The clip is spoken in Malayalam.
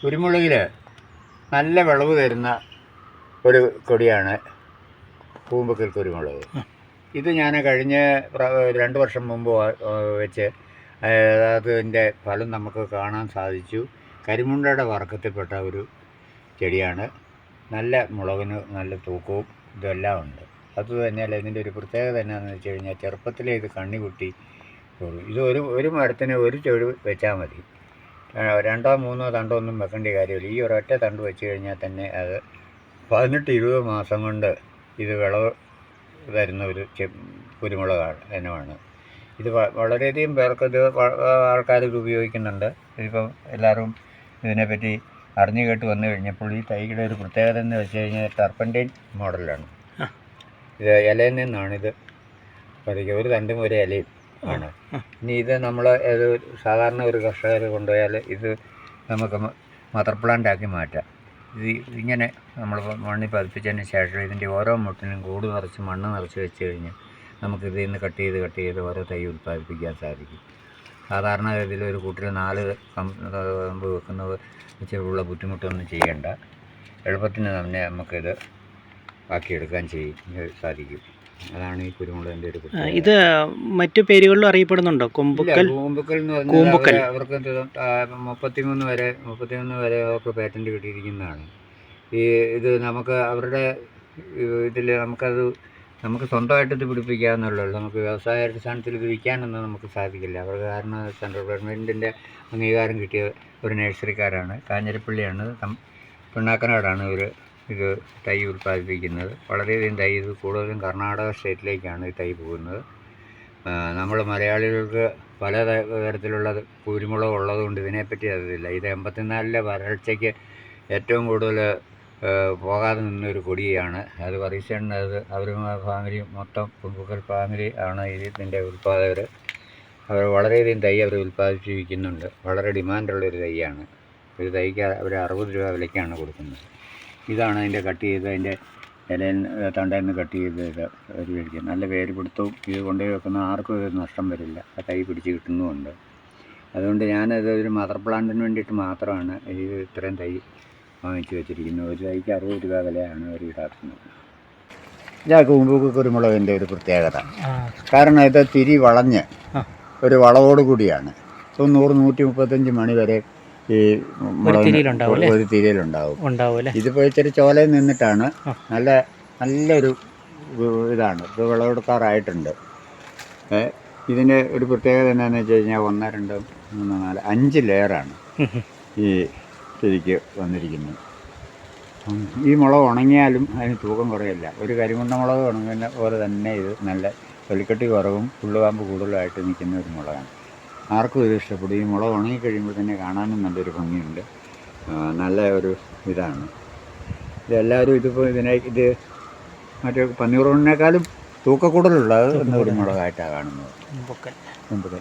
കുരുമുളകിൽ നല്ല വിളവ് തരുന്ന ഒരു കൊടിയാണ് പൂമ്പക്കൽ കുരുമുളക്. ഇത് ഞാൻ കഴിഞ്ഞ രണ്ട് വർഷം മുമ്പ് വെച്ച് അതായത് അതിന്റെ ഫലം നമുക്ക് കാണാൻ സാധിച്ചു. കരിമുണ്ടയുടെ വർക്കത്തിൽപ്പെട്ട ഒരു ചെടിയാണ്. നല്ല മുളകിന് നല്ല തൂക്കവും ഇതെല്ലാം ഉണ്ട്. അത് തന്നെയല്ല ഇതിന്റെ ഒരു പ്രത്യേകത എന്നാന്ന് വെച്ച് കഴിഞ്ഞാൽ ചെറുപ്പത്തിലേ ഇത് കണ്ണി കുട്ടി ഇത് ഒരു ഒരു മരത്തിന് ഒരു ചെടി വെച്ചാൽ മതി. രണ്ടോ മൂന്നോ തണ്ടോ ഒന്നും വെക്കേണ്ട കാര്യമില്ല. ഈ ഒരൊറ്റ തണ്ട് വെച്ച് കഴിഞ്ഞാൽ തന്നെ അത് പതിനെട്ട് ഇരുപത് മാസം കൊണ്ട് ഇത് വിളവ് തരുന്ന ഒരു കുരുമുളകാണ് ഇനമാണ്. ഇത് വളരെയധികം പേർക്ക് ഇത് ആൾക്കാർ ഇത് ഉപയോഗിക്കുന്നുണ്ട്. ഇതിപ്പം എല്ലാവരും ഇതിനെപ്പറ്റി അറിഞ്ഞു കേട്ട് വന്നു കഴിഞ്ഞപ്പോൾ ഈ തൈയുടെ ഒരു പ്രത്യേകത എന്ന് വെച്ച് കഴിഞ്ഞാൽ ടർപ്പന്റൈൻ മോഡലാണ്. ഇത് ഇലയിൽ നിന്നാണിത് പതിക്കുക ഒരു തണ്ടും ഒരു ഇലയും. ആണ്. ഇനി ഇത് നമ്മൾ ഏത് സാധാരണ ഒരു കർഷകർ കൊണ്ടുപോയാൽ ഇത് നമുക്ക് മദർ പ്ലാന്റ് ആക്കി മാറ്റാം. ഇത് ഇങ്ങനെ നമ്മൾ മണ്ണിൽ പതിപ്പിച്ചതിന് ശേഷം ഇതിന്റെ ഓരോ മുട്ടിനും കൂട് നിറച്ച് മണ്ണ് നിറച്ച് വെച്ച് കഴിഞ്ഞാൽ നമുക്ക് ഇതിൽ നിന്ന് കട്ട് ചെയ്ത് കട്ട് ചെയ്ത് ഓരോ തൈ ഉൽപ്പാദിപ്പിക്കാൻ സാധിക്കും. സാധാരണ ഇതിൽ ഒരു കൂട്ടിൽ നാല് കമ്പ് വെക്കുന്നത് വെച്ചുള്ള ബുദ്ധിമുട്ടൊന്നും ചെയ്യേണ്ട. എളുപ്പത്തിന് തന്നെ നമുക്കിത് ആക്കിയെടുക്കാൻ ചെയ്യും സാധിക്കും. അതാണ് ഈ കുരുമുളകിന്റെ ഒരു ഇത് മറ്റു പേരുകളിലും അറിയപ്പെടുന്നുണ്ടോ? കൊമ്പുക്കൽ? കൊമ്പുക്കൽ എന്ന് പറഞ്ഞാൽ അവർക്ക് മുപ്പത്തിമൂന്ന് വരെ മുപ്പത്തിമൂന്ന് വരെ അവർക്ക് പേറ്റന്റ് കിട്ടിയിരിക്കുന്നതാണ്. ഈ ഇത് നമുക്ക് അവരുടെ ഇതിൽ നമുക്കത് നമുക്ക് സ്വന്തമായിട്ട് ഇത് പിടിപ്പിക്കാമെന്നുള്ളൂ നമുക്ക് വ്യവസായ അടിസ്ഥാനത്തിൽ ഇത് വിൽക്കാനൊന്നും നമുക്ക് സാധിക്കില്ല. അവർക്ക് കാരണം സെൻട്രൽ ഗവൺമെന്റിന്റെ അംഗീകാരം കിട്ടിയ ഒരു നഴ്സറിക്കാരാണ്. കാഞ്ഞിരപ്പള്ളിയാണ്. പിണ്ണാക്കനാടാണ് ഇവർ ഇത് തൈ ഉൽപ്പാദിപ്പിക്കുന്നത്. വളരെയധികം തൈ ഇത് കൂടുതലും കർണാടക സ്റ്റേറ്റിലേക്കാണ് ഈ തൈ പോകുന്നത്. നമ്മൾ മലയാളികൾക്ക് പല തരത്തിലുള്ള കുരുമുളക് ഉള്ളതുകൊണ്ട് ഇതിനെപ്പറ്റി അറിയില്ല ഇത് എൺപത്തിനാലിലെ വരൾച്ചയ്ക്ക് ഏറ്റവും കൂടുതൽ പോകാതെ നിന്നൊരു കൊടിയാണ്. അത് പറീസേണ്ട അത് ഫാമിലി മൊത്തം പുതുക്കൽ ഫാമിലി ആണ് ഇതിന്റെ ഉൽപ്പാദകർ അവർ വളരെയധികം തൈ അവർ ഉൽപ്പാദിപ്പിക്കുന്നുണ്ട് വളരെ ഡിമാൻഡുള്ളൊരു തൈയാണ്. ഒരു തൈക്ക് അവർ അറുപത് രൂപ വിലയ്ക്കാണ് കൊടുക്കുന്നത്. ഇതാണ് അതിന്റെ കട്ട് ചെയ്ത് അതിന്റെ ഇലയിൽ തണ്ടയിൽ നിന്ന് കട്ട് ചെയ്ത് ഒരു മേടിക്കുക. നല്ല വേര് പിടുത്തവും ഇത് കൊണ്ടുപോയി വെക്കുന്ന ആർക്കും ഇത് നഷ്ടം വരില്ല. ആ തൈ പിടിച്ച് കിട്ടുന്നുമുണ്ട്. അതുകൊണ്ട് ഞാനത് ഒരു മദർ പ്ലാന്റിന് വേണ്ടിയിട്ട് മാത്രമാണ് ഈ ഇത്രയും തൈ വാങ്ങിച്ചു വെച്ചിരിക്കുന്നത്. ഒരു തൈക്ക് അറുപത് രൂപ വിലയാണ് ഒരു ഇതാക്കുന്നത് ഇതാ കൂമ്പൂക്ക് കുരുമുളകിന്റെ ഒരു പ്രത്യേകത. കാരണം ഇത് തിരി വളഞ്ഞ് ഒരു വളവോട് കൂടിയാണ്. നൂറ് നൂറ്റി മുപ്പത്തഞ്ച് മണി വരെ ഈ? ഒരു തിരിയിലുണ്ടാവും ഇതിപ്പോൾ ഇച്ചിരി ചോലയിൽ നിന്നിട്ടാണ് നല്ല നല്ലൊരു ഇതാണ്. ഇത് വിളവെടുക്കാറായിട്ടുണ്ട്. ഇതിന് ഇതിന്റെ ഒരു പ്രത്യേകത എന്താണെന്ന് വെച്ച് കഴിഞ്ഞാൽ ഒന്ന് രണ്ട് മൂന്ന് നാല് അഞ്ച് ലെയറാണ്. ഈ തിരിക്ക് വന്നിരിക്കുന്നത്. ഈ മുളക് ഉണങ്ങിയാലും അതിന് തൂക്കം കുറയില്ല. ഒരു കരിമുണ്ട മുളക് ഉണങ്ങുന്ന പോലെ തന്നെ ഇത് നല്ല വെളിക്കെട്ടി കുറവും പുള്ളുകാമ്പ് കൂടുതലായിട്ട് നിൽക്കുന്ന ഒരു മുളകാണ്. ആർക്കും ഇത് ഇഷ്ടപ്പെടും. ഈ മുളക് ഉണങ്ങി കഴിയുമ്പോൾ തന്നെ കാണാനും നല്ലൊരു ഭംഗിയുണ്ട്. നല്ല ഒരു ഇതാണ്. ഇതെല്ലാവരും ഇതിപ്പോൾ ഇതിനെ ഇത് മറ്റേ പന്നീർ ഊണിനേക്കാളും തൂക്കക്കൂടുതലുള്ളത് എന്നൊരു മുളകായിട്ടാണ് കാണുന്നത്.